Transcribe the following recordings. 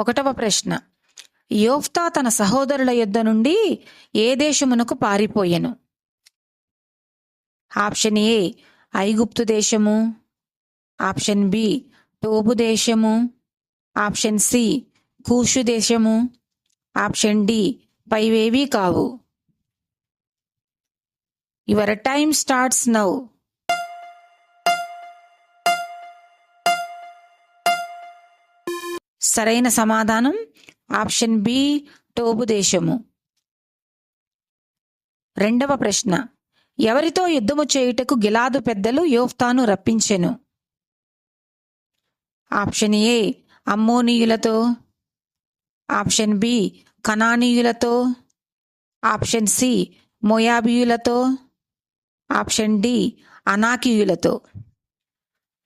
ఒకటవ ప్రశ్న. యోఫ్తా తన సహోదరుల యొద్ద నుండి ఏ దేశమునకు పారిపోయెను? ఆప్షన్ ఏ ఐగుప్తు దేశము. ఆప్షన్ బి టోబు దేశము. ఆప్షన్ సి కూషు దేశము. ఆప్షన్ డి పైవేవీ కావు. యువర్ టైమ్ స్టార్ట్స్ నౌ సరైన సమాధానం? ఆప్షన్ బి టోబు దేశము. రెండవ ప్రశ్న. ఎవరితో యుద్ధము చేయుటకు గిలాదు పెద్దలు యోఫ్తాను రప్పించెను? ఆప్షన్ ఏ అమ్మోనీయులతో. ఆప్షన్ బి కనానీయులతో. ఆప్షన్ సి మొయాబియులతో. ఆప్షన్ డి అనాకీయులతో.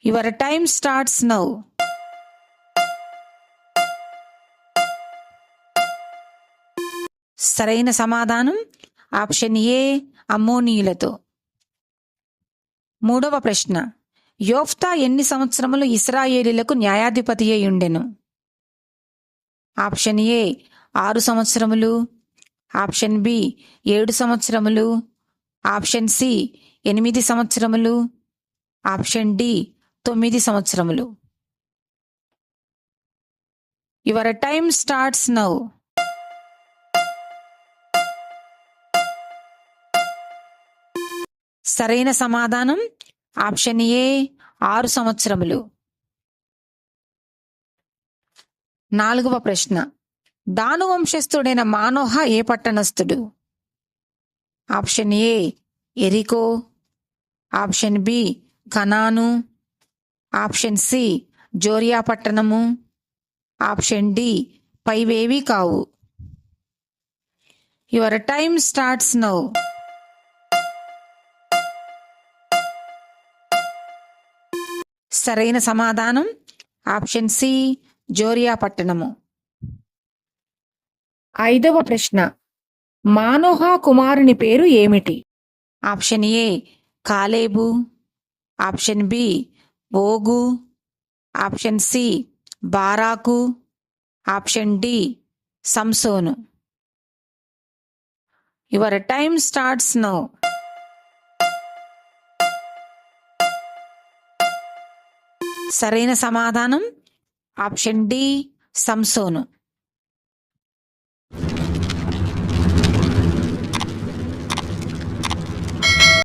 యువర్ టైమ్ స్టార్ట్స్ నౌ సరైన సమాధానం ఆప్షన్ ఏ అమ్మోనీయులతో. మూడవ ప్రశ్న. యోఫ్తా ఎన్ని సంవత్సరములు ఇస్రాయేలీలకు న్యాయాధిపతి అయి ఉండెను? ఆప్షన్ ఏ ఆరు సంవత్సరములు. ఆప్షన్ బి ఏడు సంవత్సరములు. ఆప్షన్ సి ఎనిమిది సంవత్సరములు. ఆప్షన్ డి తొమ్మిది సంవత్సరములు. యువర్ టైమ్ స్టార్ట్స్ నౌ సరైన సమాధానం? ఆప్షన్ ఏ ఆరు సంవత్సరములు. నాలుగవ ప్రశ్న. దాను వంశస్థుడైన మానోహ ఏ పట్టణస్థుడు? ఆప్షన్ ఏ ఎరికో. ఆప్షన్ బి కనాను. ఆప్షన్ సి జోరియా పట్టణము. ఆప్షన్ డి పైవేవి కావు. Your time starts now. సరైన సమాధానం? ఆప్షన్ సి జోరియా పట్టణము. ఐదవ ప్రశ్న. మానోహ కుమారుని పేరు ఏమిటి? ఆప్షన్ ఏ కాలేబు. ఆప్షన్ బి ఓగు ఆప్షన్ సి బారాకు. Option D Samson. Your time starts now. సరైన సమాధానం. ఆప్షన్ డి సంసోను.